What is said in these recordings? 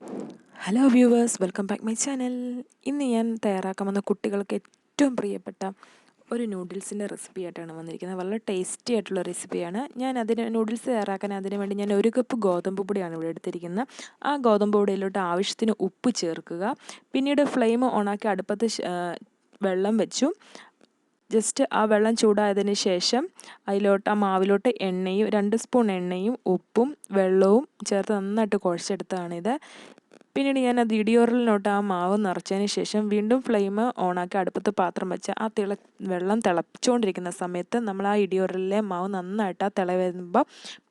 Hello viewers welcome back my channel ഇന്ന് ഞാൻ തയ്യാറാക്കാൻ വന്ന കുട്ടികൾക്ക് ഏറ്റവും പ്രിയപ്പെട്ട ഒരു നൂഡിൽസിന്റെ റെസിപ്പി ആയിട്ടാണ് വന്നിരിക്കുന്നത്. വളരെ ടേസ്റ്റി ആയിട്ടുള്ള റെസിപ്പിയാണ് ഞാൻ അതിന് നൂഡിൽസ് തയ്യാറാക്കാൻ അതിന് വേണ്ടി ഞാൻ ഒരു കപ്പ് ഗോതമ്പ് പൊടിയാണ് ഇവിടെ എടുത്തിരിക്കുന്നത്. ആ ഗോതമ്പ് പൊടിയിലോട്ട് ആവശ്യത്തിന് ഉപ്പ് ചേർക്കുക. പിന്നീട് ഫ്ലെയിം ഓണാക്കി അടുപ്പത്ത് വെള്ളം വെച്ചു. ജസ്റ്റ് ആ വെള്ളം ചൂടായതിന് ശേഷം അതിലോട്ട് ആ മാവിലോട്ട് എണ്ണയും രണ്ട് സ്പൂൺ എണ്ണയും ഉപ്പും വെള്ളവും ചേർത്ത് നന്നായിട്ട് കുഴച്ചെടുത്തതാണിത് പിന്നീട് ഞാൻ അത് ഇടിയോറലിനോട്ട് ആ മാവ് നിറച്ചതിന് ശേഷം വീണ്ടും ഫ്ലെയിം ഓണാക്കി അടുപ്പത്ത് പാത്രം വെച്ച് ആ തിള വെള്ളം തിളപ്പിച്ചുകൊണ്ടിരിക്കുന്ന സമയത്ത് നമ്മൾ ആ ഇടിയോറലിലെ മാവ് നന്നായിട്ട് ആ തിള വരുമ്പോൾ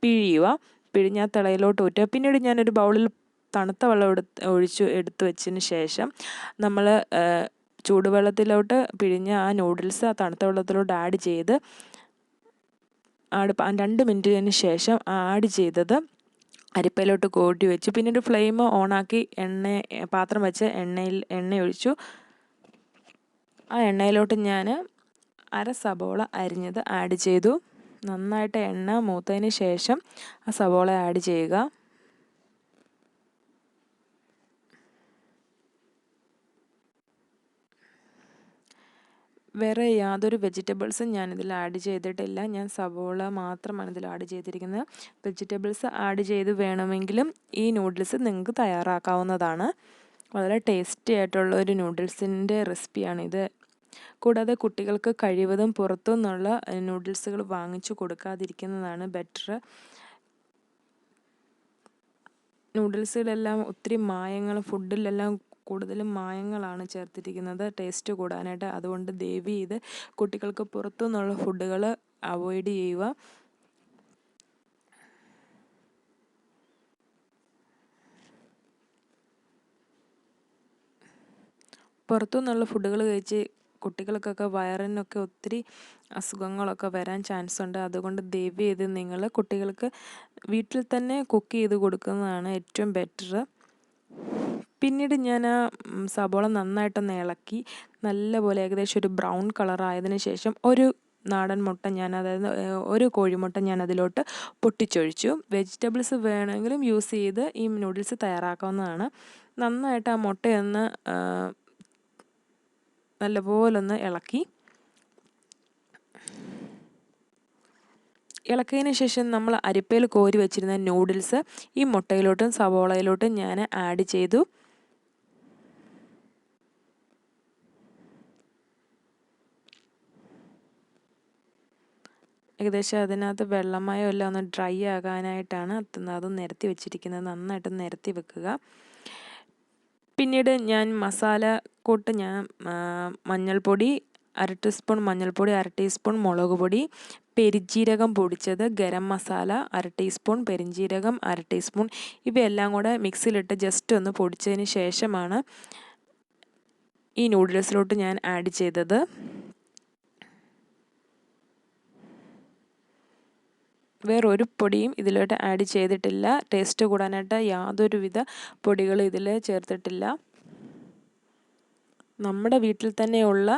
പിഴിയുക. പിഴിഞ്ഞ് ആ തിളയിലോട്ട് ഊറ്റുക. പിന്നീട് ഞാനൊരു ബൗളിൽ തണുത്ത വെള്ളം എടുത്ത് ഒഴിച്ചു എടുത്തു വെച്ചതിന് ശേഷം നമ്മൾ ചൂടുവെള്ളത്തിലോട്ട് പിഴിഞ്ഞ ആ നൂഡിൽസ് ആ തണുത്ത വെള്ളത്തിലോട്ട് ആഡ് ചെയ്ത് ആഡ് രണ്ട് മിനിറ്റിന് ശേഷം ആഡ് ചെയ്തത് അരിപ്പയിലോട്ട് കൂട്ടി വെച്ചു. പിന്നീട് ഫ്ലെയിം ഓണാക്കി എണ്ണ പാത്രം വെച്ച് എണ്ണയിൽ എണ്ണ ഒഴിച്ചു. ആ എണ്ണയിലോട്ട് ഞാൻ അര സബോള അരിഞ്ഞത് ആഡ് ചെയ്തു. നന്നായിട്ട് എണ്ണ മൂത്തതിന് ശേഷം ആ സബോള ആഡ് ചെയ്യുക. വേറെ യാതൊരു വെജിറ്റബിൾസും ഞാനിതിൽ ആഡ് ചെയ്തിട്ടില്ല. ഞാൻ സവോള മാത്രമാണ് ഇതിൽ ആഡ് ചെയ്തിരിക്കുന്നത്. വെജിറ്റബിൾസ് ആഡ് ചെയ്ത് വേണമെങ്കിലും ഈ നൂഡിൽസ് നിങ്ങൾക്ക് തയ്യാറാക്കാവുന്നതാണ്. വളരെ ടേസ്റ്റി ആയിട്ടുള്ള ഒരു നൂഡിൽസിന്റെ റെസിപ്പിയാണിത് കൂടാതെ കുട്ടികൾക്ക് കഴിവതും പുറത്തു നിന്നുള്ള നൂഡിൽസുകൾ വാങ്ങിച്ചു കൊടുക്കാതിരിക്കുന്നതാണ് ബെറ്റർ നൂഡിൽസുകളെല്ലാം ഒത്തിരി മായങ്ങൾ ഫുഡിലെല്ലാം കൂടുതലും മായങ്ങളാണ് ചേർത്തിരിക്കുന്നത്. ടേസ്റ്റ് കൂടാനായിട്ട്. അതുകൊണ്ട് ദേവി ഇത് കുട്ടികൾക്ക് പുറത്തു നിന്നുള്ള ഫുഡുകൾ അവോയ്ഡ് ചെയ്യുക. പുറത്തു നിന്നുള്ള ഫുഡുകൾ കഴിച്ച് കുട്ടികൾക്കൊക്കെ വയറിനൊക്കെ ഒത്തിരി അസുഖങ്ങളൊക്കെ വരാൻ ചാൻസ് ഉണ്ട്. അതുകൊണ്ട് ദയവ് ചെയ്ത് നിങ്ങൾ കുട്ടികൾക്ക് വീട്ടിൽ തന്നെ കുക്ക് ചെയ്ത് കൊടുക്കുന്നതാണ് ഏറ്റവും ബെറ്റർ പിന്നീട് ഞാൻ ആ സബോള നന്നായിട്ടൊന്ന് ഇളക്കി നല്ലപോലെ ഏകദേശം ഒരു ബ്രൗൺ കളർ ആയതിന് ശേഷം ഒരു നാടൻ മുട്ട ഞാൻ അതായത് ഒരു കോഴിമുട്ട ഞാൻ അതിലോട്ട് പൊട്ടിച്ചൊഴിച്ചു. വെജിറ്റബിൾസ് വേണമെങ്കിലും യൂസ് ചെയ്ത് ഈ നൂഡിൽസ് തയ്യാറാക്കാവുന്നതാണ്. നന്നായിട്ട് ആ മുട്ടയൊന്ന് നല്ലപോലൊന്ന് ഇളക്കി. ഇളക്കിയതിന് ശേഷം നമ്മൾ അരിപ്പയിൽ കോരി വെച്ചിരുന്ന നൂഡിൽസ് ഈ മുട്ടയിലോട്ടും സവോളയിലോട്ടും ഞാൻ ആഡ് ചെയ്തു. ഏകദേശം അതിനകത്ത് വെള്ളമയം എല്ലാം ഒന്ന് ഡ്രൈ ആകാനായിട്ടാണ് അത് നിരത്തി വെച്ചിരിക്കുന്നത്. നന്നായിട്ട് നിരത്തി വെക്കുക. പിന്നീട് ഞാൻ മസാല കൂട്ട് ഞാൻ മഞ്ഞൾപ്പൊടി അര ടീസ്പൂൺ മഞ്ഞൾപ്പൊടി അര ടീസ്പൂൺ മുളക് പൊടി പെരിഞ്ജീരകം പൊടിച്ചത് ഗരം മസാല അര ടീസ്പൂൺ പെരിഞ്ജീരകം അര ടീസ്പൂൺ ഇവയെല്ലാം കൂടെ മിക്സിയിലിട്ട് ജസ്റ്റ് ഒന്ന് പൊടിച്ചതിന് ശേഷമാണ് ഈ നൂഡിൽസിലോട്ട് ഞാൻ ആഡ് ചെയ്തത്. വേറൊരു പൊടിയും ഇതിലോട്ട് ആഡ് ചെയ്തിട്ടില്ല. ടേസ്റ്റ് കൂടാനായിട്ട് യാതൊരുവിധ പൊടികളും ഇതിൽ ചേർത്തിട്ടില്ല. നമ്മുടെ വീട്ടിൽ തന്നെയുള്ള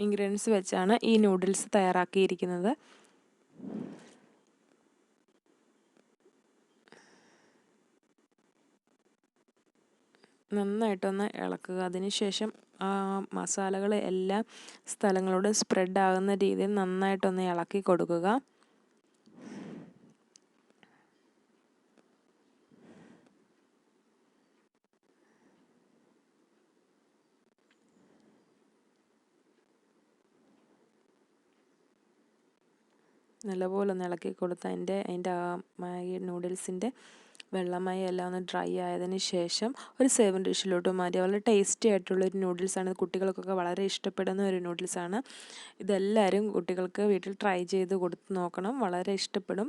ഇൻഗ്രീഡിയൻസ് വെച്ചാണ് ഈ നൂഡിൽസ് തയ്യാറാക്കിയിരിക്കുന്നത്. നന്നായിട്ടൊന്ന് ഇളക്കുക. അതിനുശേഷം ആ മസാലകൾ എല്ലാ സ്ഥലങ്ങളോടും സ്പ്രെഡ് ആകുന്ന രീതിയിൽ നന്നായിട്ടൊന്ന് ഇളക്കി കൊടുക്കുക. നല്ലപോലെ ഒന്ന് ഇളക്കി കൊടുത്ത് അതിന്റെ അതിന്റെ ആ മാഗി നൂഡിൽസിന്റെ വെള്ളമായി എല്ലാം ഒന്ന് ഡ്രൈ ആയതിന് ശേഷം ഒരു സേവൻ ഡിഷിലോട്ട് മാറ്റി. വളരെ ടേസ്റ്റി ആയിട്ടുള്ള ഒരു നൂഡിൽസാണ് കുട്ടികൾക്കൊക്കെ വളരെ ഇഷ്ടപ്പെടുന്ന ഒരു നൂഡിൽസാണ് ഇതെല്ലാവരും കുട്ടികൾക്ക് വീട്ടിൽ ട്രൈ ചെയ്ത് കൊടുത്ത് നോക്കണം. വളരെ ഇഷ്ടപ്പെടും.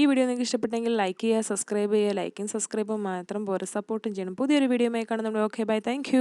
ഈ വീഡിയോ നിങ്ങൾക്ക് ഇഷ്ടപ്പെട്ടെങ്കിൽ ലൈക്ക് ചെയ്യുക സബ്സ്ക്രൈബ് ചെയ്യുക. ലൈക്കും സബ്സ്ക്രൈബും മാത്രം പോരെ. സപ്പോർട്ടും ചെയ്യണം. പുതിയൊരു വീഡിയോയുമായി കാണുന്നുണ്ട് ഓക്കെ ബൈ താങ്ക്